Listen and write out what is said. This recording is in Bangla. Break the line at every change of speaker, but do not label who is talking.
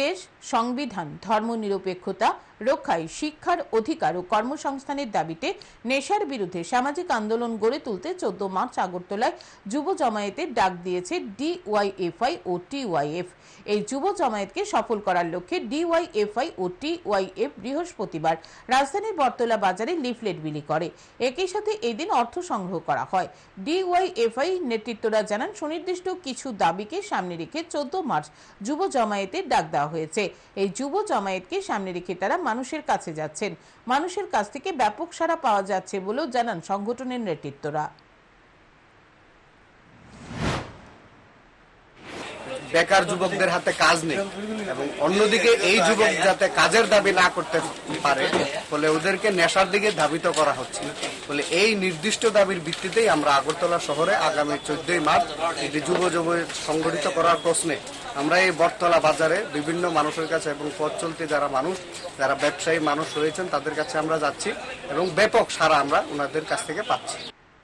দেশ, সংবিধান, ধর্মনিরপেক্ষতা, রক্ষায় শিক্ষার অধিকার ও কর্মসংস্থানের দাবিতে নেশার বিরুদ্ধে সামাজিক আন্দোলন গড়ে তুলতে চোদ্দ মার্চ আগরতলায় যুব জমায়েতের ডাক দিয়েছে ডিওয়াইএফআই ও টিওয়াইএফ। এই যুব জমায়েতকে সফল করার লক্ষ্যে ডিওয়াইএফআই ও টিওয়াইএফ বৃহস্পতিবার রাজধানীর বটতলা বাজারে লিফলেট বিলি করে। একই সাথে এই দিন অর্থ সংগ্রহ করা হয়। ডিওয়াইএফআই নেতৃত্বরা জানান, সুনির্দিষ্ট কিছু দাবিকে সামনে রেখে চোদ্দ মার্চ যুব জমায়েতের ডাক দেওয়া হয়েছে। এই যুব জমায়েতকে সামনে রেখে তারা মানুষের কাছে যাচ্ছেন। মানুষের কাছ থেকে ব্যাপক সাড়া পাওয়া যাচ্ছে বলেও জানান সংগঠনের নেতৃত্বরা।
বেকার যুবকদের হাতে কাজ নেই এবং অন্যদিকে এই যুবক যাতে কাজের দাবি না করতে পারে, ফলে ওদেরকে নেশার দিকে ধাবিত করা হচ্ছে। ফলে এই নির্দিষ্ট দাবির ভিত্তিতেই আমরা আগরতলা শহরে আগামী চোদ্দই মার্চ একটি যুব যুব সংগঠিত করার প্রশ্নে আমরা এই বটতলা বাজারে বিভিন্ন মানুষের কাছে এবং পথ চলতে যারা মানুষ, যারা ব্যবসায়ী মানুষ রয়েছেন, তাদের কাছে আমরা যাচ্ছি এবং ব্যাপক সারা আমরা ওনাদের কাছ থেকে পাচ্ছি।